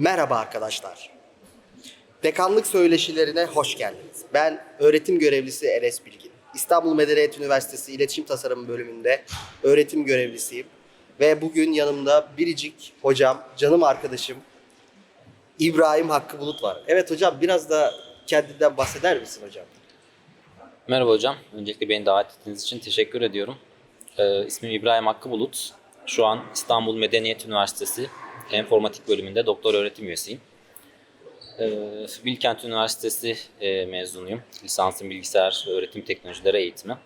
Merhaba arkadaşlar. Dekanlık söyleşilerine hoş geldiniz. Ben öğretim görevlisi Enes Bilgin. İstanbul Medeniyet Üniversitesi İletişim Tasarımı bölümünde öğretim görevlisiyim. Ve bugün yanımda biricik hocam, canım arkadaşım İbrahim Hakkı Bulut var. Evet hocam biraz da kendinden bahseder misin hocam? Merhaba hocam. Öncelikle beni davet ettiğiniz için teşekkür ediyorum. Ee, ismim İbrahim Hakkı Bulut. Şu an İstanbul Medeniyet Üniversitesi Enformatik bölümünde doktor öğretim üyesiyim. Ee, Bilkent Üniversitesi e, mezunuyum. Lisansım bilgisayar öğretim teknolojileri eğitimi.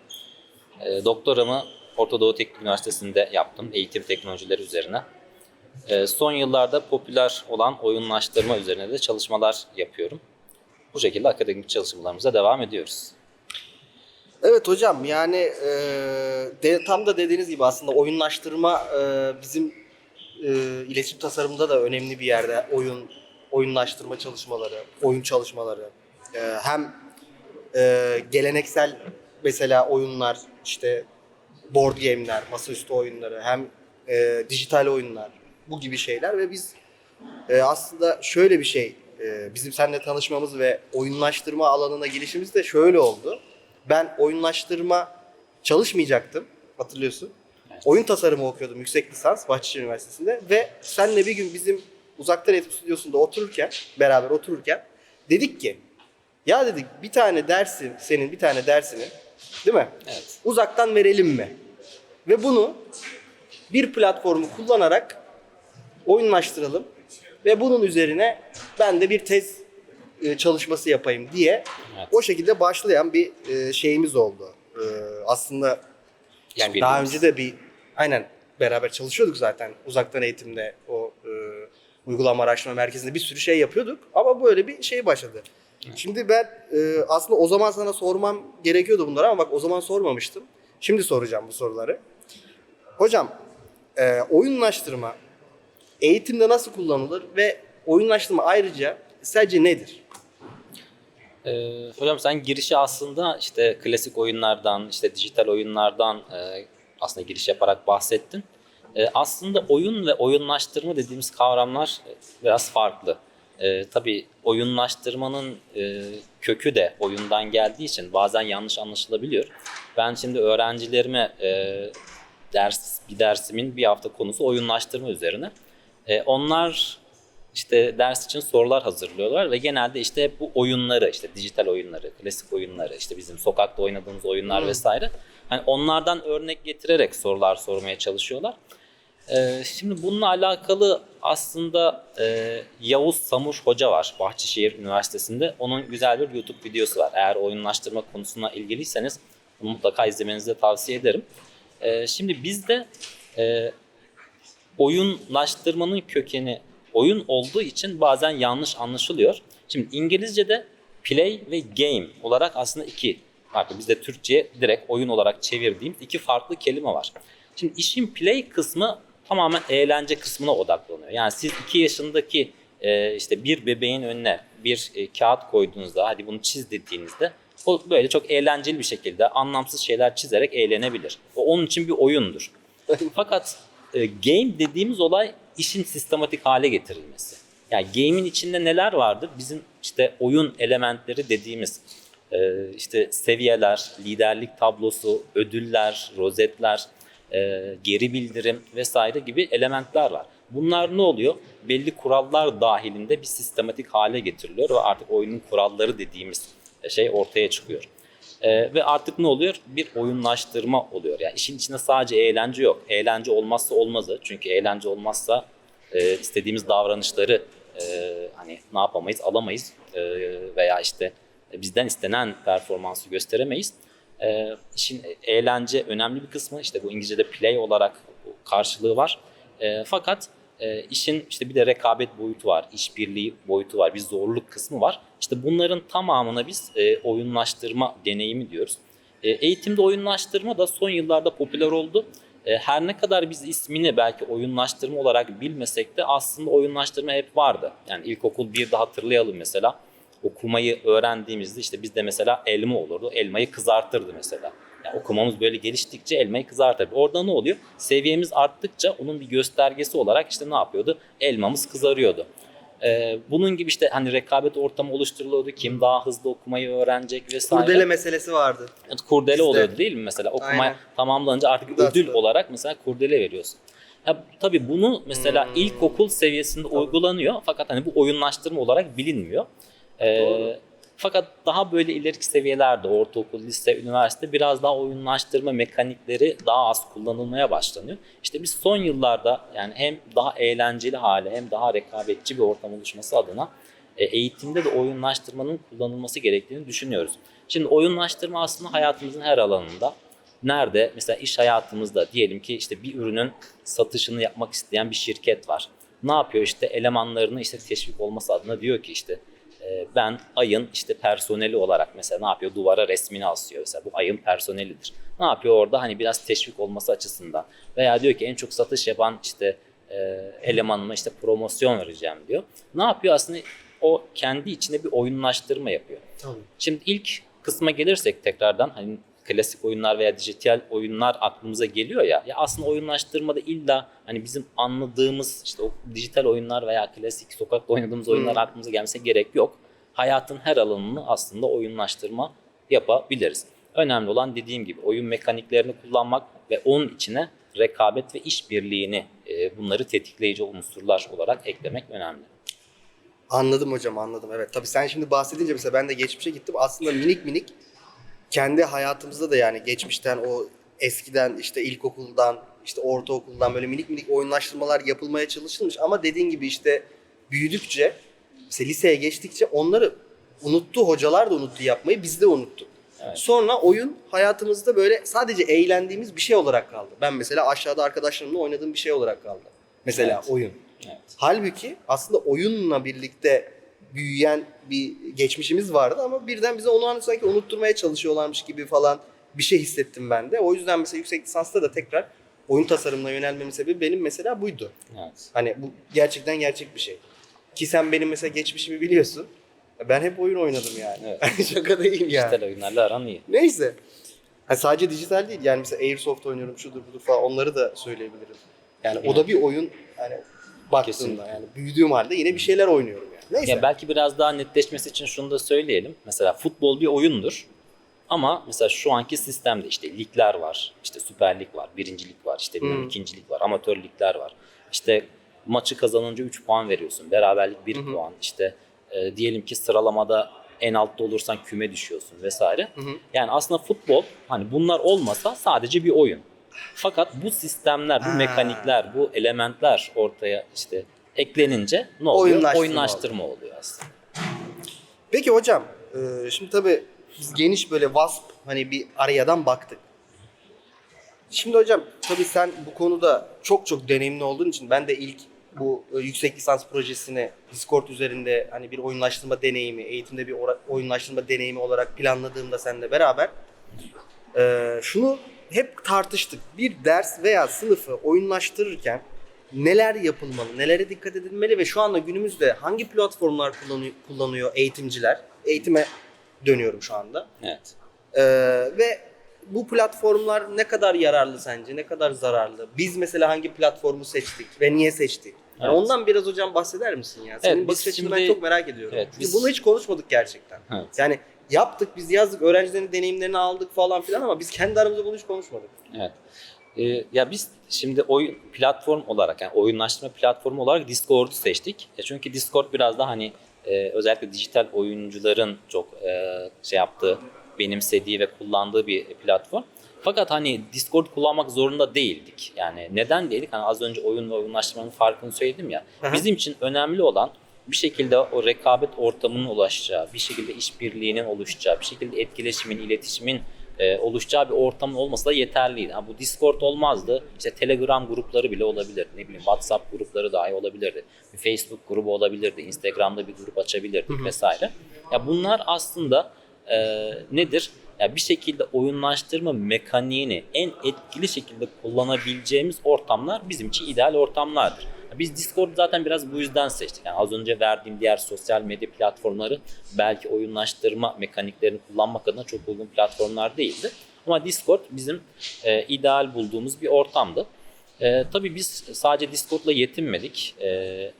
Ee, doktoramı Orta Doğu Teknik Üniversitesi'nde yaptım. Eğitim teknolojileri üzerine. Ee, son yıllarda popüler olan oyunlaştırma üzerine de çalışmalar yapıyorum. Bu şekilde akademik çalışmalarımıza devam ediyoruz. Evet hocam yani e, de, tam da dediğiniz gibi aslında oyunlaştırma e, bizim e, iletişim tasarımında da önemli bir yerde oyun oyunlaştırma çalışmaları, oyun çalışmaları E, hem e, geleneksel mesela oyunlar işte board game'ler, masaüstü oyunları hem e, dijital oyunlar bu gibi şeyler ve biz e, aslında şöyle bir şey e, bizim seninle tanışmamız ve oyunlaştırma alanına girişimiz de şöyle oldu. Ben oyunlaştırma çalışmayacaktım hatırlıyorsun. Oyun tasarımı okuyordum yüksek lisans Bahçeşehir Üniversitesi'nde ve senle bir gün bizim uzaktan eğitim stüdyosunda otururken beraber otururken dedik ki ya dedik bir tane dersin senin bir tane dersinin değil mi? Evet. Uzaktan verelim mi? Ve bunu bir platformu kullanarak oyunlaştıralım ve bunun üzerine ben de bir tez e, çalışması yapayım diye Evet. o şekilde başlayan bir e, şeyimiz oldu. E, aslında yani daha önce de bir aynen beraber çalışıyorduk zaten uzaktan eğitimde o e, uygulama araştırma merkezinde bir sürü şey yapıyorduk ama böyle bir şey başladı. Şimdi ben e, aslında o zaman sana sormam gerekiyordu bunları ama bak o zaman sormamıştım. Şimdi soracağım bu soruları. Hocam e, oyunlaştırma eğitimde nasıl kullanılır ve oyunlaştırma ayrıca sence nedir? Ee, hocam sen girişi aslında işte klasik oyunlardan, işte dijital oyunlardan e, aslında giriş yaparak bahsettin. E, aslında oyun ve oyunlaştırma dediğimiz kavramlar e, biraz farklı. E, tabii oyunlaştırmanın e, kökü de oyundan geldiği için bazen yanlış anlaşılabiliyor. Ben şimdi öğrencilerime e, ders bir dersimin bir hafta konusu oyunlaştırma üzerine. E, onlar işte ders için sorular hazırlıyorlar ve genelde işte bu oyunları işte dijital oyunları, klasik oyunları, işte bizim sokakta oynadığımız oyunlar Hmm. vesaire hani onlardan örnek getirerek sorular sormaya çalışıyorlar. Ee, şimdi bununla alakalı aslında e, Yavuz Samur Hoca var Bahçeşehir Üniversitesi'nde. Onun güzel bir YouTube videosu var. Eğer oyunlaştırma konusuna ilgiliyseniz mutlaka izlemenizi de tavsiye ederim. Ee, şimdi bizde e, oyunlaştırmanın kökeni oyun olduğu için bazen yanlış anlaşılıyor. Şimdi İngilizce'de play ve game olarak aslında iki farklı. Bizde Türkçe'ye direkt oyun olarak çevirdiğimiz iki farklı kelime var. Şimdi işin play kısmı tamamen eğlence kısmına odaklanıyor. Yani siz iki yaşındaki e, işte bir bebeğin önüne bir e, kağıt koyduğunuzda hadi bunu çiz dediğinizde o böyle çok eğlenceli bir şekilde anlamsız şeyler çizerek eğlenebilir. O onun için bir oyundur. Fakat e, game dediğimiz olay işin sistematik hale getirilmesi. Yani game'in içinde neler vardır? Bizim işte oyun elementleri dediğimiz e, işte seviyeler, liderlik tablosu, ödüller, rozetler, e, geri bildirim vesaire gibi elementler var. Bunlar ne oluyor? Belli kurallar dahilinde bir sistematik hale getiriliyor ve artık oyunun kuralları dediğimiz şey ortaya çıkıyor. Ee, ve artık ne oluyor? Bir oyunlaştırma oluyor. Yani işin içinde sadece eğlence yok. Eğlence olmazsa olmazı. Çünkü eğlence olmazsa e, istediğimiz davranışları e, hani ne yapamayız, alamayız E, veya işte bizden istenen performansı gösteremeyiz. E, işin eğlence önemli bir kısmı. İşte bu İngilizce'de play olarak karşılığı var. E, fakat e, işin işte bir de rekabet boyutu var, işbirliği boyutu var, bir zorluk kısmı var. İşte bunların tamamına biz e, oyunlaştırma deneyimi diyoruz. E, eğitimde oyunlaştırma da son yıllarda popüler oldu. E, her ne kadar biz ismini belki oyunlaştırma olarak bilmesek de aslında oyunlaştırma hep vardı. Yani ilkokul 1'de hatırlayalım mesela. Okumayı öğrendiğimizde işte bizde mesela elma olurdu. Elmayı kızartırdı mesela. Yani okumamız böyle geliştikçe elmayı kızartırdı. Orada ne oluyor? Seviyemiz arttıkça onun bir göstergesi olarak işte ne yapıyordu? Elmamız kızarıyordu. Ee, bunun gibi işte hani rekabet ortamı oluşturuluyordu. Kim daha hızlı okumayı öğrenecek vesaire. Kurdele meselesi vardı. Evet, kurdele Bizde. oluyordu değil mi mesela? Okuma Aynen. tamamlanınca artık Güzel ödül olarak mesela kurdele veriyorsun. Ya, tabii bunu mesela Hmm. ilkokul seviyesinde uygulanıyor fakat hani bu oyunlaştırma olarak bilinmiyor. Ee, Doğru. Fakat daha böyle ileriki seviyelerde ortaokul, lise, üniversite biraz daha oyunlaştırma mekanikleri daha az kullanılmaya başlanıyor. İşte biz son yıllarda yani hem daha eğlenceli hale hem daha rekabetçi bir ortam oluşması adına e, eğitimde de oyunlaştırmanın kullanılması gerektiğini düşünüyoruz. Şimdi oyunlaştırma aslında hayatımızın her alanında. Nerede? Mesela iş hayatımızda diyelim ki işte bir ürünün satışını yapmak isteyen bir şirket var. Ne yapıyor işte elemanlarını işte teşvik olması adına diyor ki işte ben ayın işte personeli olarak mesela ne yapıyor? Duvara resmini asıyor mesela bu ayın personelidir. Ne yapıyor orada hani biraz teşvik olması açısından veya diyor ki en çok satış yapan işte e, elemanıma işte promosyon vereceğim diyor. Ne yapıyor aslında o kendi içine bir oyunlaştırma yapıyor. Tabii. Şimdi ilk kısma gelirsek tekrardan hani klasik oyunlar veya dijital oyunlar aklımıza geliyor ya. Ya aslında oyunlaştırmada illa hani bizim anladığımız işte o dijital oyunlar veya klasik sokakta oynadığımız oyunlar Hmm. aklımıza gelmese gerek yok. Hayatın her alanını aslında oyunlaştırma yapabiliriz. Önemli olan dediğim gibi oyun mekaniklerini kullanmak ve onun içine rekabet ve işbirliğini e, bunları tetikleyici unsurlar olarak eklemek önemli. Anladım hocam anladım evet. Tabii sen şimdi bahsedince mesela ben de geçmişe gittim. Aslında minik minik kendi hayatımızda da yani geçmişten o eskiden işte ilkokuldan işte ortaokuldan böyle minik minik oyunlaştırmalar yapılmaya çalışılmış ama dediğin gibi işte büyüdükçe mesela liseye geçtikçe onları unuttu hocalar da unuttu yapmayı biz de unuttuk. Evet. Sonra oyun hayatımızda böyle sadece eğlendiğimiz bir şey olarak kaldı. Ben mesela aşağıda arkadaşlarımla oynadığım bir şey olarak kaldı. Mesela Evet. oyun. Evet. Halbuki aslında oyunla birlikte büyüyen bir geçmişimiz vardı ama birden bize onu hani sanki unutturmaya çalışıyorlarmış gibi falan bir şey hissettim ben de. O yüzden mesela yüksek lisansta da tekrar oyun tasarımına yönelmemin sebebi benim mesela buydu. Evet. Hani bu gerçekten gerçek bir şey. Ki sen benim mesela geçmişimi biliyorsun. Ben hep oyun oynadım yani. Evet. Şaka değil yani. Dijital oyunlarla aran iyi. Neyse. Ha, sadece dijital değil yani mesela Airsoft oynuyorum şudur budur falan onları da söyleyebilirim. Yani o da bir oyun hani Kesinlikle. yani büyüdüğüm halde yine bir şeyler oynuyorum yani. Neyse. Ya belki biraz daha netleşmesi için şunu da söyleyelim. Mesela futbol bir oyundur. Ama mesela şu anki sistemde işte ligler var. işte Süper Lig var, birincilik var, işte Hmm. ikincilik var, amatör ligler var. İşte maçı kazanınca 3 puan veriyorsun. Beraberlik 1 Hı hı. puan. İşte e, diyelim ki sıralamada en altta olursan küme düşüyorsun vesaire. Hı hı. Yani aslında futbol hani bunlar olmasa sadece bir oyun. Fakat bu sistemler, bu Ha. mekanikler, bu elementler ortaya işte eklenince ne oluyor? Oyunlaştırma Oyunlaştırma oluyor aslında. Peki hocam e, şimdi tabii biz geniş böyle vasp hani bir arayadan baktık. Şimdi hocam tabii sen bu konuda çok çok deneyimli olduğun için ben de ilk bu e, yüksek lisans projesini Discord üzerinde hani bir oyunlaştırma deneyimi, eğitimde bir oyunlaştırma deneyimi olarak planladığımda seninle beraber e, şunu hep tartıştık. Bir ders veya sınıfı oyunlaştırırken neler yapılmalı, nelere dikkat edilmeli ve şu anda günümüzde hangi platformlar kullanıyor, kullanıyor eğitimciler? Eğitime dönüyorum şu anda. Evet. Ee, ve bu platformlar ne kadar yararlı sence? Ne kadar zararlı? Biz mesela hangi platformu seçtik ve niye seçtik? Yani Evet. ondan biraz hocam bahseder misin ya? Senin Evet, bakış biz açını ben şimdi- çok merak ediyorum. Evet, Çünkü biz- bunu hiç konuşmadık gerçekten. Evet. Yani yaptık, biz yazdık, öğrencilerin deneyimlerini aldık falan filan ama biz kendi aramızda bunu hiç konuşmadık. Evet. Ee, ya biz şimdi oyun platform olarak yani oyunlaştırma platformu olarak Discord'u seçtik. Ya çünkü Discord biraz da hani e, özellikle dijital oyuncuların çok e, şey yaptığı, benimsediği ve kullandığı bir platform. Fakat hani Discord kullanmak zorunda değildik. Yani neden değildik? Hani az önce oyun ve oyunlaştırmanın farkını söyledim ya. Hı hı. Bizim için önemli olan bir şekilde o rekabet ortamının ulaşacağı, bir şekilde işbirliğinin oluşacağı, bir şekilde etkileşimin, iletişimin e, oluşacağı bir ortamın olması da yeterliydi. Ha, bu Discord olmazdı. İşte Telegram grupları bile olabilirdi. Ne bileyim WhatsApp grupları dahi olabilirdi. Bir Facebook grubu olabilirdi. Instagram'da bir grup açabilirdik vesaire. Ya bunlar aslında e, nedir? Ya bir şekilde oyunlaştırma mekaniğini en etkili şekilde kullanabileceğimiz ortamlar bizim için ideal ortamlardır. Biz Discord zaten biraz bu yüzden seçtik. Yani az önce verdiğim diğer sosyal medya platformları belki oyunlaştırma mekaniklerini kullanmak adına çok uygun platformlar değildi. Ama Discord bizim e, ideal bulduğumuz bir ortamdı. E, tabii biz sadece Discord'la yetinmedik. E,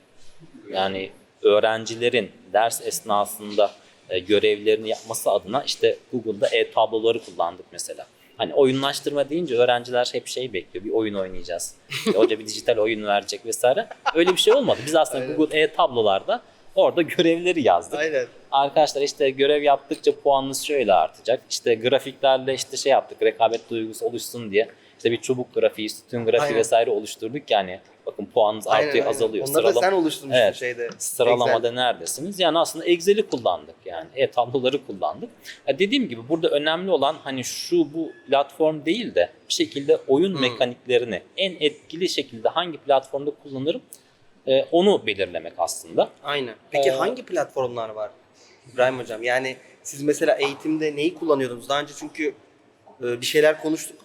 yani öğrencilerin ders esnasında e, görevlerini yapması adına işte Google'da e-tabloları kullandık mesela. Hani oyunlaştırma deyince öğrenciler hep şey bekliyor. Bir oyun oynayacağız. İşte hoca bir dijital oyun verecek vesaire. Öyle bir şey olmadı. Biz aslında Aynen. Google e-tablolarda orada görevleri yazdık. Aynen. Arkadaşlar işte görev yaptıkça puanınız şöyle artacak. İşte grafiklerle işte şey yaptık. Rekabet duygusu oluşsun diye. İşte bir çubuk grafiği, sütun grafiği Aynen. vesaire oluşturduk yani. Bakın puanınız Aynen, artıyor, aynen. azalıyor. Onları da Sıralama- sen oluşturmuştun Evet. şeyde. Sıralamada Excel. neredesiniz? Yani aslında Excel'i kullandık yani. E-tabloları kullandık. Ya dediğim gibi burada önemli olan hani şu bu platform değil de bir şekilde oyun Hmm. mekaniklerini en etkili şekilde hangi platformda kullanırım e, onu belirlemek aslında. Aynen. Peki Ee, hangi platformlar var İbrahim Hocam? Yani siz mesela eğitimde neyi kullanıyordunuz? Daha önce çünkü e, bir şeyler konuştuk.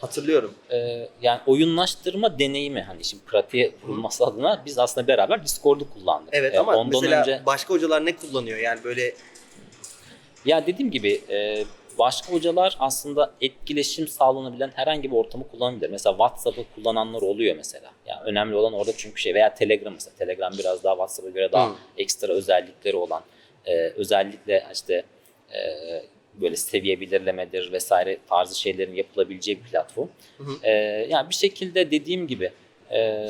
Hatırlıyorum. e, yani oyunlaştırma deneyimi hani şimdi pratiğe vurulması adına biz aslında beraber Discord'u kullandık. Evet E, ama ondan mesela önce başka hocalar ne kullanıyor? Yani böyle ya dediğim gibi e, başka hocalar aslında etkileşim sağlanabilen herhangi bir ortamı kullanabilir. Mesela WhatsApp'ı kullananlar oluyor mesela. Yani önemli olan orada çünkü şey veya Telegram mesela. Telegram biraz daha WhatsApp'a göre daha Hı. ekstra özellikleri olan e, özellikle işte e, böyle seviye belirlemedir vesaire tarzı şeylerin yapılabileceği bir platform. Hı hı. E, yani bir şekilde dediğim gibi e,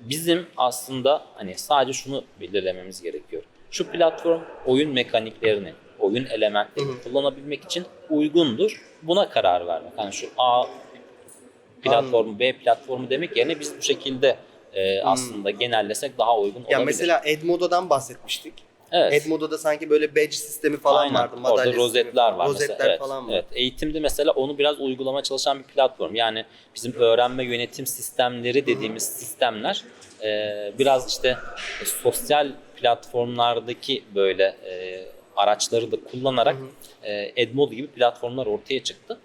bizim aslında hani sadece şunu belirlememiz gerekiyor. Şu platform oyun mekaniklerini, oyun elementlerini Hı hı. kullanabilmek için uygundur. Buna karar vermek. Hani şu A platformu, B platformu demek yerine biz bu şekilde e, aslında genellesek daha uygun Hmm. ya olabilir. mesela Edmodo'dan bahsetmiştik. Evet. Edmodo'da sanki böyle badge sistemi falan Aynen. vardı. Orada madalya rozetler sistemi. var Rozetler mesela. Evet. falan var. Evet. Eğitimde mesela onu biraz uygulama çalışan bir platform. Yani bizim öğrenme yönetim sistemleri dediğimiz sistemler e, biraz işte e, sosyal platformlardaki böyle e, araçları da kullanarak e, Edmodo gibi platformlar ortaya çıktı.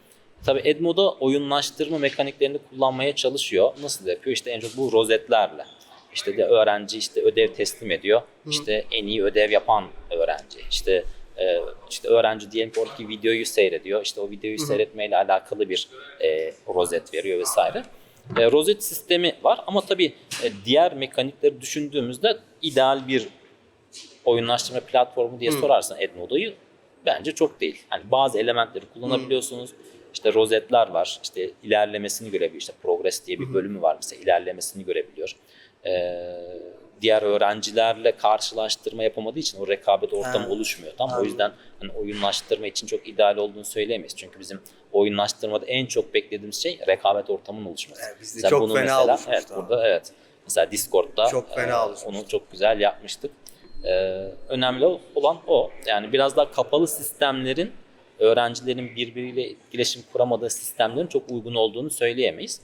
Tabii Edmodo oyunlaştırma mekaniklerini kullanmaya çalışıyor. Nasıl yapıyor? İşte en çok bu rozetlerle. İşte de öğrenci işte ödev teslim ediyor. İşte en iyi ödev yapan öğrenci. İşte e, işte öğrenci diyelim ki oradaki videoyu seyrediyor. İşte o videoyu seyretmeyle alakalı bir e, rozet veriyor vesaire. E, rozet sistemi var ama tabii e, diğer mekanikleri düşündüğümüzde ideal bir oyunlaştırma platformu diye sorarsan Edmodo'yu bence çok değil. Hani bazı elementleri kullanabiliyorsunuz. İşte rozetler var. İşte ilerlemesini görebiliyor. İşte progress diye bir bölümü var mesela ilerlemesini görebiliyor. Ee, diğer öğrencilerle karşılaştırma yapamadığı için o rekabet ortamı Ha, oluşmuyor. Tam o anladım. yüzden hani oyunlaştırma için çok ideal olduğunu söyleyemeyiz. Çünkü bizim oyunlaştırmada en çok beklediğimiz şey rekabet ortamının oluşması. Evet, bizde Mesela çok bunu fena mesela, Evet, burada evet. Mesela Discord'da Çok fena e, oluşmuştu. onu çok güzel yapmıştık. Ee, önemli olan o. Yani biraz daha kapalı sistemlerin öğrencilerin birbiriyle etkileşim kuramadığı sistemlerin çok uygun olduğunu söyleyemeyiz.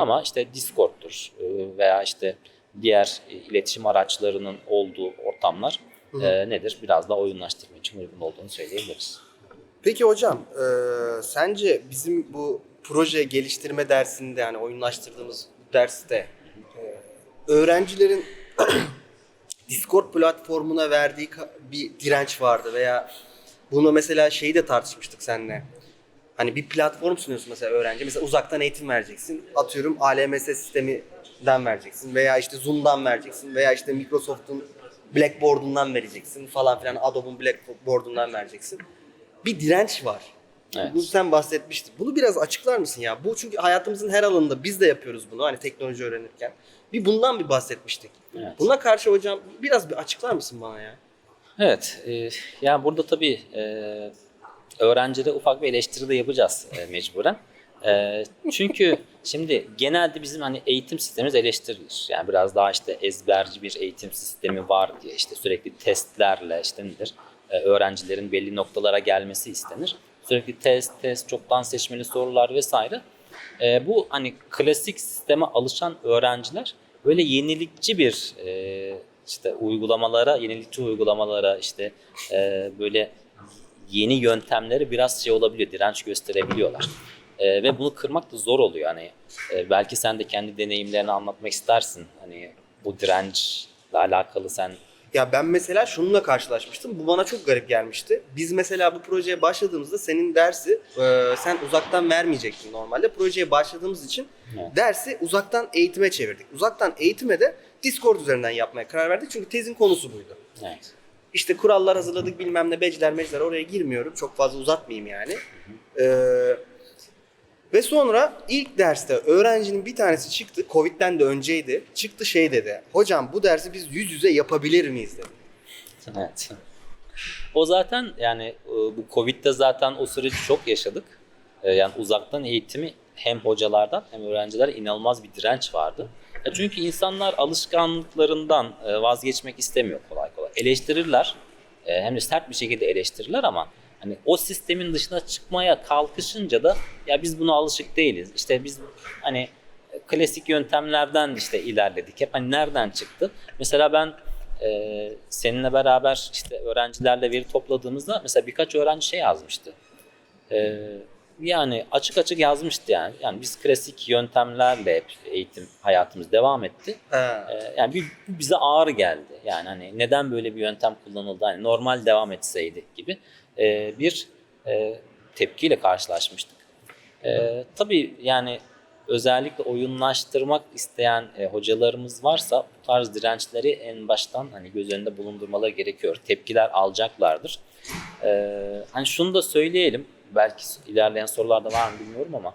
Ama işte Discord'dur e, veya işte diğer e, iletişim araçlarının olduğu ortamlar e, nedir? Biraz daha oyunlaştırma için uygun olduğunu söyleyebiliriz. Peki hocam, e, sence bizim bu proje geliştirme dersinde yani oyunlaştırdığımız derste e, öğrencilerin Discord platformuna verdiği bir direnç vardı veya bunu mesela şeyi de tartışmıştık seninle. Hani bir platform sunuyorsun mesela öğrenci. Mesela uzaktan eğitim vereceksin. Atıyorum ALMS sisteminden vereceksin veya işte Zoom'dan vereceksin veya işte Microsoft'un Blackboard'undan vereceksin falan filan Adobe'un Blackboard'undan vereceksin. Bir direnç var. Evet. Bunu sen bahsetmiştin. Bunu biraz açıklar mısın ya? Bu çünkü hayatımızın her alanında biz de yapıyoruz bunu hani teknoloji öğrenirken. Bir bundan bir bahsetmiştik. Evet. Buna karşı hocam biraz bir açıklar mısın bana ya? Evet, e, yani burada tabii e, öğrencide ufak bir eleştiri de yapacağız e, mecburen. E, çünkü şimdi genelde bizim hani eğitim sistemimiz eleştirilir. Yani biraz daha işte ezberci bir eğitim sistemi var diye işte sürekli testlerle işte nedir e, öğrencilerin belli noktalara gelmesi istenir. Sürekli test, test, çoktan seçmeli sorular vesaire. E, bu hani klasik sisteme alışan öğrenciler böyle yenilikçi bir e, işte uygulamalara, yenilikçi uygulamalara işte e, böyle yeni yöntemleri biraz şey olabiliyor, direnç gösterebiliyorlar. E, ve bunu kırmak da zor oluyor. Hani e, belki sen de kendi deneyimlerini anlatmak istersin. Hani bu dirençle alakalı sen Ya ben mesela şununla karşılaşmıştım. Bu bana çok garip gelmişti. Biz mesela bu projeye başladığımızda senin dersi e, sen uzaktan vermeyecektin normalde. Projeye başladığımız için Evet. dersi uzaktan eğitime çevirdik. Uzaktan eğitime de Discord üzerinden yapmaya karar verdik. Çünkü tezin konusu buydu. Evet. İşte kurallar hazırladık bilmem ne becler mecler oraya girmiyorum. Çok fazla uzatmayayım yani. Ee, ve sonra ilk derste öğrencinin bir tanesi çıktı. Covid'den de önceydi. Çıktı şey dedi. Hocam bu dersi biz yüz yüze yapabilir miyiz dedi. Evet. O zaten yani e, bu Covid'de zaten o süreci çok yaşadık. E, Yani uzaktan eğitimi hem hocalardan hem öğrenciler inanılmaz bir direnç vardı. Ya Çünkü insanlar alışkanlıklarından e, vazgeçmek istemiyor kolay kolay. Eleştirirler. e, Hem de sert bir şekilde eleştirirler ama hani o sistemin dışına çıkmaya kalkışınca da ya biz buna alışık değiliz. İşte biz hani klasik yöntemlerden işte ilerledik. Hep hani nereden çıktı? Mesela ben e, seninle beraber işte öğrencilerle veri topladığımızda mesela birkaç öğrenci şey yazmıştı. E, yani açık açık yazmıştı yani. Yani biz klasik yöntemlerle hep eğitim hayatımız devam etti. Ha. E, yani bir, bize ağır geldi. Yani hani neden böyle bir yöntem kullanıldı? Hani normal devam etseydi gibi e, bir e, tepkiyle karşılaşmıştık. E, tabii yani özellikle oyunlaştırmak isteyen hocalarımız varsa bu tarz dirençleri en baştan hani göz önünde bulundurmaları gerekiyor. Tepkiler alacaklardır. Hani şunu da söyleyelim. Belki ilerleyen sorularda var mı bilmiyorum ama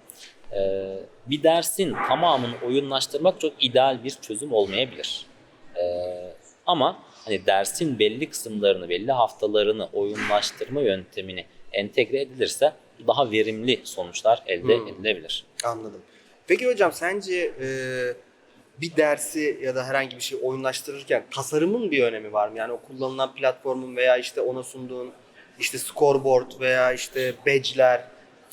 bir dersin tamamını oyunlaştırmak çok ideal bir çözüm olmayabilir. Ama hani dersin belli kısımlarını, belli haftalarını oyunlaştırma yöntemini entegre edilirse daha verimli sonuçlar elde Hmm. edilebilir. Anladım. Peki hocam sence e, bir dersi ya da herhangi bir şey oyunlaştırırken tasarımın bir önemi var mı? Yani o kullanılan platformun veya işte ona sunduğun işte scoreboard veya işte badge'ler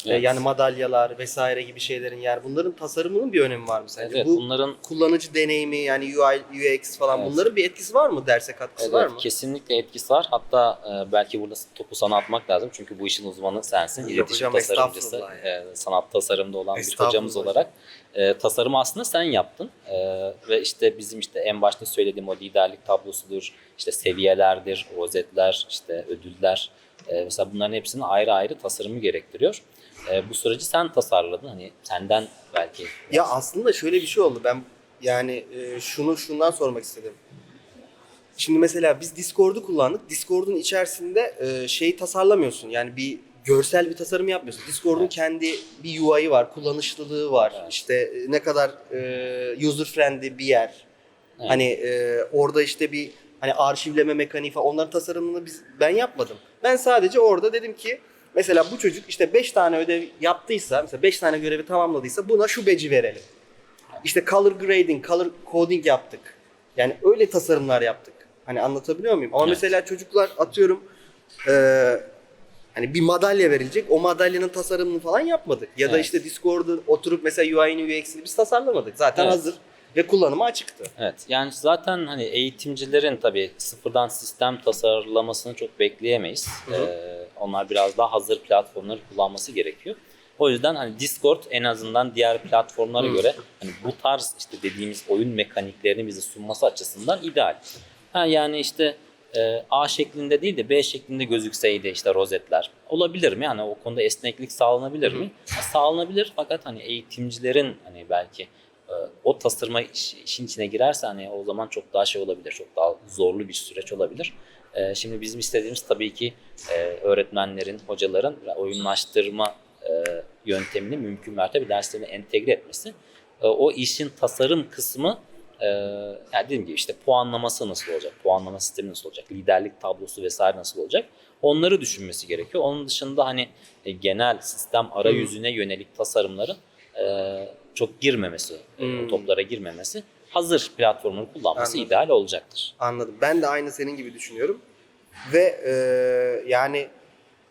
Evet. yani madalyalar vesaire gibi şeylerin yani bunların tasarımının bir önemi var mı sence? Evet, Bu bunların kullanıcı deneyimi yani UI, UX falan Evet. bunların bir etkisi var mı? Derse katkısı Evet, var mı? kesinlikle etkisi var. Hatta e, belki burada topu sana atmak lazım. Çünkü bu işin uzmanı sensin. Yok İletişim hocam, tasarımcısı, e, sanat tasarımda olan bir hocamız hocam. olarak. E, tasarımı aslında sen yaptın. E, ve işte bizim işte en başta söylediğim o liderlik tablosudur, işte seviyelerdir, rozetler, işte ödüller. E, mesela bunların hepsinin ayrı ayrı tasarımı gerektiriyor. E, bu süreci sen tasarladın. Hani senden belki Ya aslında şöyle bir şey oldu. Ben yani e, şunu şundan sormak istedim. Şimdi mesela biz Discord'u kullandık. Discord'un içerisinde e, şeyi tasarlamıyorsun. Yani bir görsel bir tasarım yapmıyorsun. Discord'un Evet. kendi bir UI'yi var, kullanışlılığı var. Evet. İşte e, ne kadar e, user friendly bir yer. Evet. Hani e, orada işte bir hani arşivleme mekaniği falan onların tasarımını biz ben yapmadım. Ben sadece orada dedim ki mesela bu çocuk işte 5 tane ödev yaptıysa mesela 5 tane görevi tamamladıysa buna şu beci verelim. İşte color grading, color coding yaptık. Yani öyle tasarımlar yaptık. Hani anlatabiliyor muyum? Ama Evet. mesela çocuklar atıyorum eee, hani bir madalya verilecek. O madalyanın tasarımını falan yapmadık. Ya da Evet. işte Discord'u oturup mesela UI'ni UX'ini biz tasarlamadık. Zaten Evet. hazır ve kullanıma açıktı. Evet yani zaten hani eğitimcilerin tabii sıfırdan sistem tasarlamasını çok bekleyemeyiz. Hı hı. Ee, onlar biraz daha hazır platformları kullanması gerekiyor. O yüzden hani Discord en azından diğer platformlara Hı. göre hani bu tarz işte dediğimiz oyun mekaniklerini bize sunması açısından ideal. Ha yani işte e, A şeklinde değil de B şeklinde gözükseydi işte rozetler olabilir mi? Yani o konuda esneklik sağlanabilir mi? Ha, sağlanabilir fakat hani eğitimcilerin hani belki e, o tasarıma iş- işin içine girerse hani o zaman çok daha şey olabilir, çok daha zorlu bir süreç olabilir. E, Şimdi bizim istediğimiz tabii ki e, öğretmenlerin, hocaların oyunlaştırma e, yöntemini mümkün mertebe derslerine entegre etmesi. E, O işin tasarım kısmı e, yani dediğim gibi işte puanlaması nasıl olacak, puanlama sistemi nasıl olacak, liderlik tablosu vesaire nasıl olacak onları düşünmesi gerekiyor. Onun dışında hani e, genel sistem arayüzüne yönelik tasarımların e, çok girmemesi, e, Hmm. o toplara girmemesi hazır platformları kullanması Anladım. ideal olacaktır. Anladım. Ben de aynı senin gibi düşünüyorum. Ve e, yani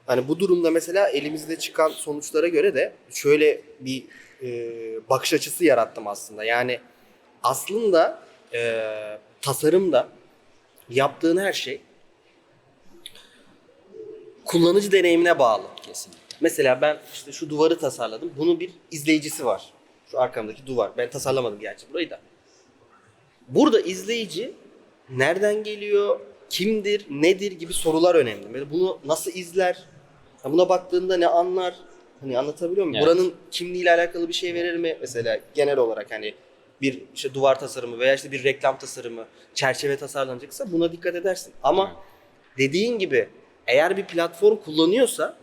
hani bu durumda mesela elimizde çıkan sonuçlara göre de şöyle bir e, bakış açısı yarattım aslında. Yani aslında e, tasarımda yaptığın her şey kullanıcı deneyimine bağlı. Kesinlikle. Mesela ben işte şu duvarı tasarladım. Bunun bir izleyicisi var. Şu arkamdaki duvar. Ben tasarlamadım gerçi burayı da. Burada izleyici nereden geliyor? kimdir, nedir gibi sorular önemli. Böyle bunu nasıl izler? Buna baktığında ne anlar? Hani anlatabiliyor muyum? Evet. Buranın kimliğiyle alakalı bir şey verir mi? Mesela genel olarak hani bir işte duvar tasarımı veya işte bir reklam tasarımı, çerçeve tasarlanacaksa buna dikkat edersin. Ama dediğin gibi eğer bir platform kullanıyorsa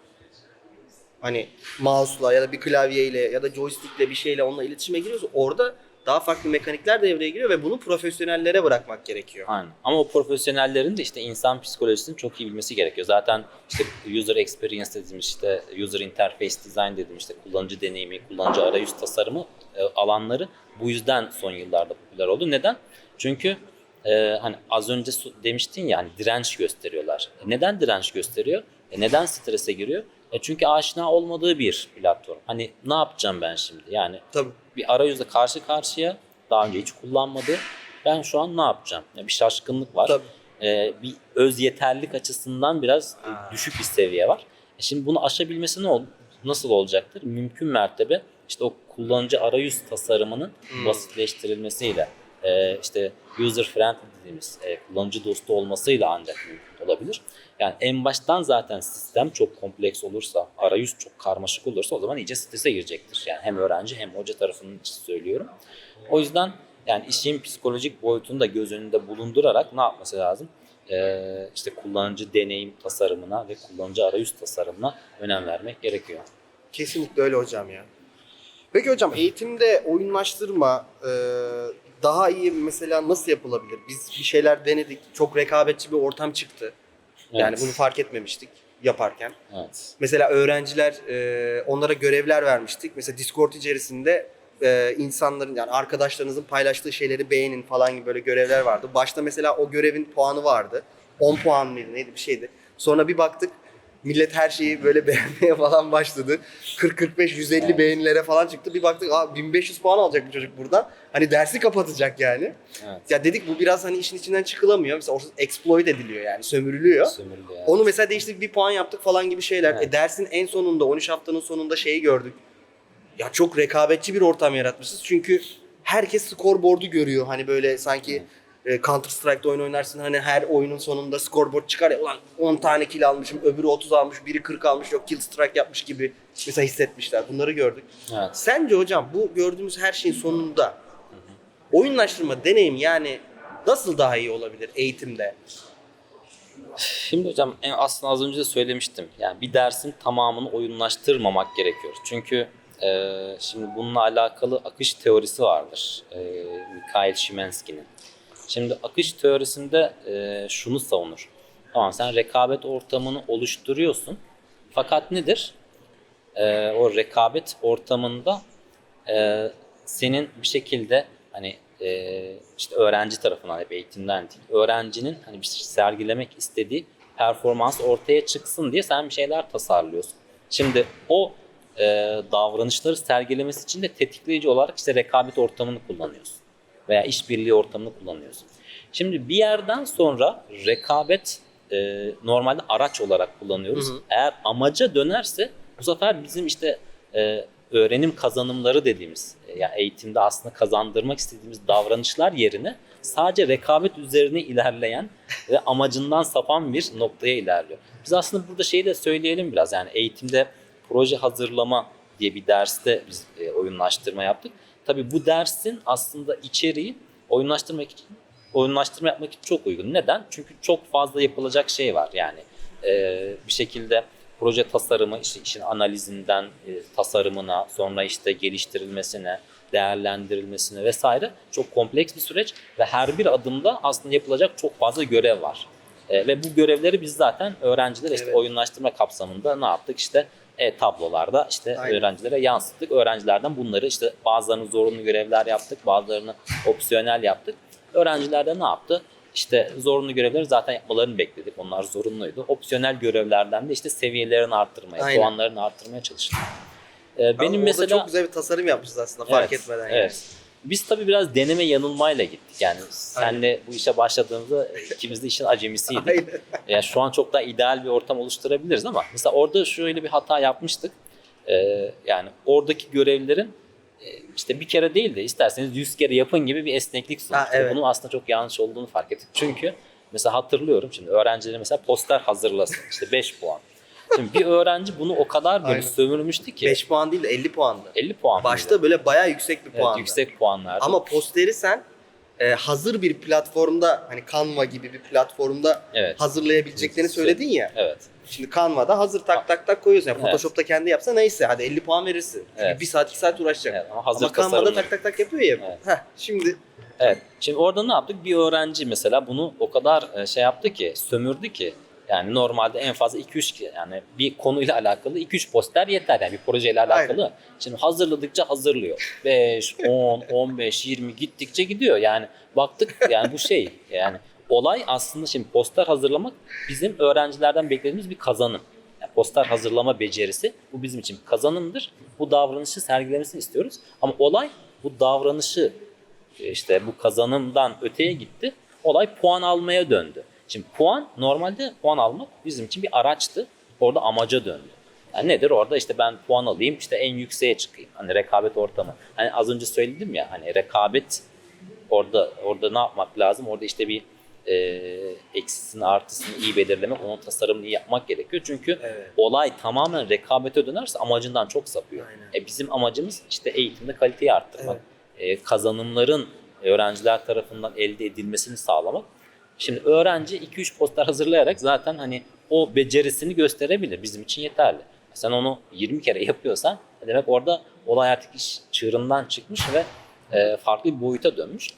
hani mouse'la ya da bir klavyeyle ya da joystick'le bir şeyle onunla iletişime giriyorsa orada daha farklı mekanikler devreye giriyor ve bunu profesyonellere bırakmak gerekiyor. Aynen. Ama o profesyonellerin de işte insan psikolojisini çok iyi bilmesi gerekiyor. Zaten işte user experience dediğimiz işte user interface design dediğimiz işte kullanıcı deneyimi, kullanıcı arayüz tasarımı e, alanları bu yüzden son yıllarda popüler oldu. Neden? Çünkü e, hani az önce demiştin ya hani direnç gösteriyorlar. E, neden direnç gösteriyor? E, neden strese giriyor? E, çünkü aşina olmadığı bir platform. Hani ne yapacağım ben şimdi? Yani Tabii. bir arayüzle karşı karşıya daha önce hiç kullanmadı. Ben şu an ne yapacağım? Ya bir şaşkınlık var. Tabii. Ee, bir öz yeterlilik açısından biraz Aa. düşük bir seviye var. E şimdi bunu aşabilmesi ne ol nasıl olacaktır? Mümkün mertebe işte o kullanıcı arayüz tasarımının Hmm. basitleştirilmesiyle e, işte user friendly dediğimiz e, kullanıcı dostu olmasıyla ancak mümkün olabilir. Yani en baştan zaten sistem çok kompleks olursa, arayüz çok karmaşık olursa o zaman iyice strese girecektir. Yani hem öğrenci hem hoca tarafının için söylüyorum. O yüzden yani işin psikolojik boyutunu da göz önünde bulundurarak ne yapması lazım? Ee, işte kullanıcı deneyim tasarımına ve kullanıcı arayüz tasarımına önem vermek gerekiyor. Kesinlikle öyle hocam ya. Peki hocam eğitimde oyunlaştırma e, daha iyi mesela nasıl yapılabilir? Biz bir şeyler denedik. Çok rekabetçi bir ortam çıktı. Yani Evet. bunu fark etmemiştik yaparken. Evet. Mesela öğrenciler e, onlara görevler vermiştik. Mesela Discord içerisinde e, insanların yani arkadaşlarınızın paylaştığı şeyleri beğenin falan gibi böyle görevler vardı. Başta mesela o görevin puanı vardı. 10 puan mıydı neydi bir şeydi. Sonra bir baktık millet her şeyi böyle beğenmeye falan başladı. 40-45-150 Evet. beğenilere falan çıktı. Bir baktık Aa, 1500 puan alacak bu çocuk buradan. Hani dersi kapatacak yani. Evet. Ya dedik bu biraz hani işin içinden çıkılamıyor. Mesela orası exploit ediliyor yani sömürülüyor. Sömürülü yani. Onu mesela değiştirdik bir puan yaptık falan gibi şeyler. Evet. E dersin en sonunda 13 haftanın sonunda şeyi gördük. Ya çok rekabetçi bir ortam yaratmışız. Çünkü herkes scoreboard'u görüyor. Hani böyle sanki e, Counter Strike'da oyun oynarsın hani her oyunun sonunda scoreboard çıkar ya ulan 10 tane kill almışım, öbürü 30 almış, biri 40 almış, yok kill strike yapmış gibi mesela hissetmişler. Bunları gördük. Evet. Sence hocam bu gördüğümüz her şeyin sonunda oyunlaştırma deneyim yani nasıl daha iyi olabilir eğitimde? Şimdi hocam en aslında az önce de söylemiştim. Yani bir dersin tamamını oyunlaştırmamak gerekiyor. Çünkü e, şimdi bununla alakalı akış teorisi vardır. E, Mikhail Şimenski'nin. Şimdi akış teorisinde e, şunu savunur. Tamam sen rekabet ortamını oluşturuyorsun. Fakat nedir? E, o rekabet ortamında e, senin bir şekilde hani e, işte öğrenci tarafından hep eğitimden değil, öğrencinin hani bir şey sergilemek istediği performans ortaya çıksın diye sen bir şeyler tasarlıyorsun. Şimdi o e, davranışları sergilemesi için de tetikleyici olarak işte rekabet ortamını kullanıyorsun veya işbirliği ortamını kullanıyorsun. Şimdi bir yerden sonra rekabet e, normalde araç olarak kullanıyoruz. Hı hı. Eğer amaca dönerse bu sefer bizim işte e, öğrenim kazanımları dediğimiz e, yani eğitimde aslında kazandırmak istediğimiz davranışlar yerine sadece rekabet üzerine ilerleyen ve amacından sapan bir noktaya ilerliyor. Biz aslında burada şeyi de söyleyelim biraz yani eğitimde proje hazırlama diye bir derste biz e, oyunlaştırma yaptık. Tabii bu dersin aslında içeriği oyunlaştırmak için oyunlaştırma yapmak için çok uygun. Neden? Çünkü çok fazla yapılacak şey var. Yani e, bir şekilde proje tasarımı, işte işin analizinden e, tasarımına, sonra işte geliştirilmesine, değerlendirilmesine vesaire çok kompleks bir süreç ve her bir adımda aslında yapılacak çok fazla görev var. E, ve bu görevleri biz zaten öğrencilere işte Evet. oyunlaştırma kapsamında ne yaptık? İşte e, tablolarda işte Aynen. öğrencilere yansıttık. Öğrencilerden bunları işte bazılarını zorunlu görevler yaptık, bazılarını opsiyonel yaptık. Öğrenciler de ne yaptı? İşte zorunlu görevleri zaten yapmalarını bekledik. Onlar zorunluydu. Opsiyonel görevlerden de işte seviyelerini arttırmaya, Aynen. puanlarını arttırmaya çalıştık. Ee, benim mesela çok güzel bir tasarım yapmışız aslında fark Evet, etmeden. Evet. Biz tabii biraz deneme yanılmayla gittik. Yani senle bu işe başladığımızda ikimiz de işin acemisiydik. Yani. Aynen. Yani şu an çok daha ideal bir ortam oluşturabiliriz ama mesela orada şöyle bir hata yapmıştık. Ee, yani oradaki görevlerin e, işte bir kere değil de isterseniz 100 kere yapın gibi bir esneklik sunmuştuk. Evet. Bunun aslında çok yanlış olduğunu fark ettik. Çünkü Mesela hatırlıyorum şimdi öğrencileri mesela poster hazırlasın. işte 5 puan. Şimdi bir öğrenci bunu o kadar böyle Aynen. sömürmüştü ki 5 puan değil de 50 puandı. 50 puan. Başta mıydı? böyle bayağı yüksek bir evet, puandı. yüksek puanlar. Ama posteri sen e, hazır bir platformda hani Canva gibi bir platformda Evet. hazırlayabileceklerini söyledin ya. Evet. Şimdi Canva'da hazır tak tak tak koyuyorsun. Yani Evet. Photoshop'ta kendi yapsa neyse hadi 50 puan verirsin. Çünkü Evet. bir saat iki saat uğraşacak. Evet, ama hazır Ama Canva'da tak tak tak yapıyor ya. Evet. Heh, şimdi Evet. Şimdi orada ne yaptık? Bir öğrenci mesela bunu o kadar e, şey yaptı ki, sömürdü ki yani normalde en fazla 2-3 yani bir konuyla alakalı 2-3 poster yeter yani bir projeyle alakalı. Şimdi hazırladıkça hazırlıyor. 5, 10, 15, 20 gittikçe gidiyor. Yani baktık yani bu şey yani olay aslında şimdi poster hazırlamak bizim öğrencilerden beklediğimiz bir kazanım. Yani poster hazırlama becerisi bu bizim için kazanımdır. Bu davranışı sergilemesini istiyoruz. Ama olay bu davranışı işte bu kazanımdan öteye gitti. Olay puan almaya döndü. Şimdi puan normalde puan almak bizim için bir araçtı. Orada amaca döndü. Yani nedir orada işte ben puan alayım işte en yükseğe çıkayım. Hani rekabet ortamı. Hani az önce söyledim ya hani rekabet orada orada ne yapmak lazım? Orada işte bir e, eksisini artısını iyi belirlemek, onun tasarımını iyi yapmak gerekiyor. Çünkü Evet. olay tamamen rekabete dönerse amacından çok sapıyor. Aynen. E, bizim amacımız işte eğitimde kaliteyi arttırmak, Evet. e, kazanımların öğrenciler tarafından elde edilmesini sağlamak. Şimdi öğrenci 2-3 poster hazırlayarak zaten hani o becerisini gösterebilir. Bizim için yeterli. Sen onu 20 kere yapıyorsan demek orada olay artık iş çığırından çıkmış ve e, farklı bir boyuta dönmüş.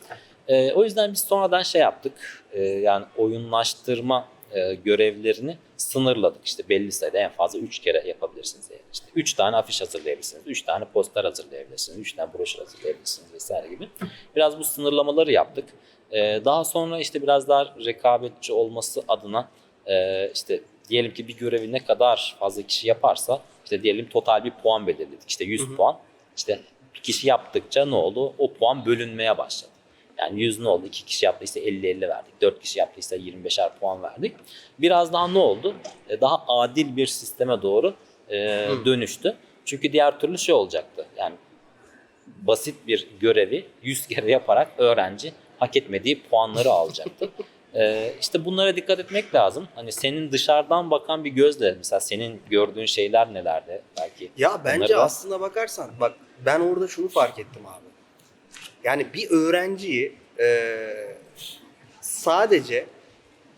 E, o yüzden biz sonradan şey yaptık. E, yani oyunlaştırma e, görevlerini sınırladık. İşte belli sayıda en fazla 3 kere yapabilirsiniz. Yani işte 3 tane afiş hazırlayabilirsiniz, 3 tane poster hazırlayabilirsiniz, 3 tane broşür hazırlayabilirsiniz vesaire gibi. Biraz bu sınırlamaları yaptık. E, daha sonra işte biraz daha rekabetçi olması adına e, işte diyelim ki bir görevi ne kadar fazla kişi yaparsa işte diyelim total bir puan belirledik. İşte 100 Hı hı. puan. İşte bir kişi yaptıkça ne oldu? O puan bölünmeye başladı. Yani 100 ne oldu? 2 kişi yaptıysa 50-50 verdik. 4 kişi yaptıysa 25'er puan verdik. Biraz daha ne oldu? E, Daha adil bir sisteme doğru e, dönüştü. Çünkü diğer türlü şey olacaktı. Yani basit bir görevi 100 kere yaparak öğrenci hak etmediği puanları alacaktı. Ee, işte bunlara dikkat etmek lazım. Hani senin dışarıdan bakan bir gözle mesela senin gördüğün şeyler nelerdi belki. Ya bence Onları da- aslına bakarsan bak ben orada şunu fark ettim abi. Yani bir öğrenciyi eee, sadece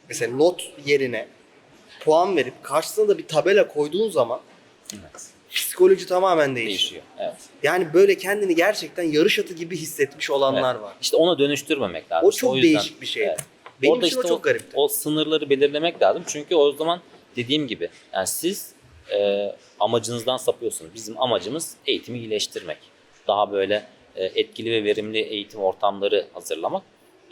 mesela not yerine puan verip karşısına da bir tabela koyduğun zaman Evet, psikoloji tamamen değişiyor. değişiyor. Evet. Yani böyle kendini gerçekten yarış atı gibi hissetmiş olanlar var. İşte onu dönüştürmemek lazım. O çok yüzden- değişik bir şey. Evet. Benim Orada için işte o çok garipti. O sınırları belirlemek lazım. Çünkü o zaman dediğim gibi yani siz e, amacınızdan sapıyorsunuz. Bizim amacımız eğitimi iyileştirmek. Daha böyle e, etkili ve verimli eğitim ortamları hazırlamak.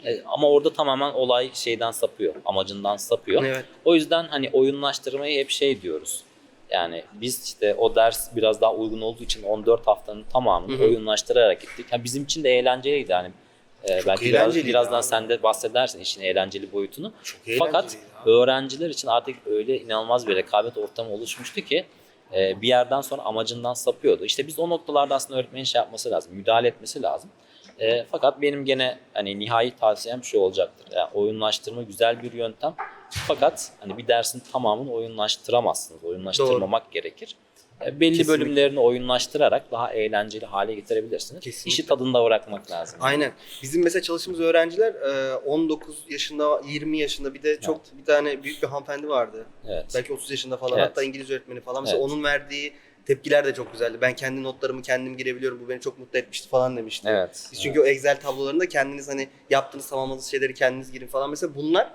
E, ama orada tamamen olay şeyden sapıyor, amacından sapıyor. Evet. O yüzden hani oyunlaştırmayı hep şey diyoruz. Yani biz işte o ders biraz daha uygun olduğu için 14 haftanın tamamını Hı hı. oyunlaştırarak gittik. Ha, bizim için de eğlenceliydi. Yani e, belki biraz, birazdan abi. sen de bahsedersin işin eğlenceli boyutunu. Çok Fakat abi. öğrenciler için artık öyle inanılmaz bir rekabet ortamı oluşmuştu ki e, bir yerden sonra amacından sapıyordu. İşte biz o noktalarda aslında öğretmenin şey yapması lazım, müdahale etmesi lazım. E, fakat benim gene hani nihai tavsiyem şu olacaktır. Yani oyunlaştırma güzel bir yöntem. Fakat hani bir dersin tamamını oyunlaştıramazsınız. Oyunlaştırmamak gerekir. E, belli Kesinlikle. bölümlerini oyunlaştırarak daha eğlenceli hale getirebilirsiniz. Kesinlikle. İşi tadında bırakmak lazım. Aynen. Bizim mesela çalıştığımız öğrenciler e, 19 yaşında, 20 yaşında bir de çok bir tane büyük bir hanımefendi vardı. Evet. Belki 30 yaşında falan Evet. hatta İngiliz öğretmeni falan. Mesela Evet. onun verdiği tepkiler de çok güzeldi. Ben kendi notlarımı kendim girebiliyorum. Bu beni çok mutlu etmişti falan demişti. Evet. Biz çünkü o Excel tablolarında kendiniz hani yaptığınız tamamladığınız şeyleri kendiniz girin falan. Mesela bunlar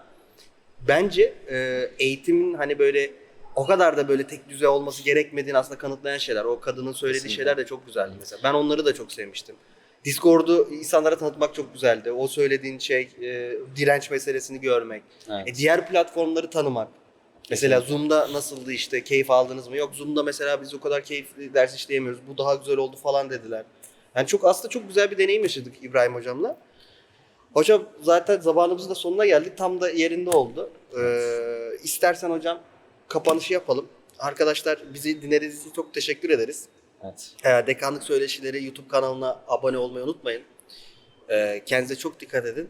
bence e, eğitimin hani böyle o kadar da böyle tek düzey olması gerekmediğini aslında kanıtlayan şeyler. O kadının söylediği Kesinlikle. şeyler de çok güzeldi mesela. Ben onları da çok sevmiştim. Discord'u insanlara tanıtmak çok güzeldi. O söylediğin şey, e, direnç meselesini görmek. Evet. E, diğer platformları tanımak. Mesela Zoom'da nasıldı işte keyif aldınız mı? Yok Zoom'da mesela biz o kadar keyifli ders işleyemiyoruz. Bu daha güzel oldu falan dediler. Yani çok aslında çok güzel bir deneyim yaşadık İbrahim hocamla. Hocam zaten zamanımızın da sonuna geldik. Tam da yerinde oldu. Ee, istersen hocam kapanışı yapalım. Arkadaşlar bizi dinlediğiniz için çok teşekkür ederiz. evet. Ee, Dekanlık Söyleşileri YouTube kanalına abone olmayı unutmayın. Ee, kendinize çok dikkat edin.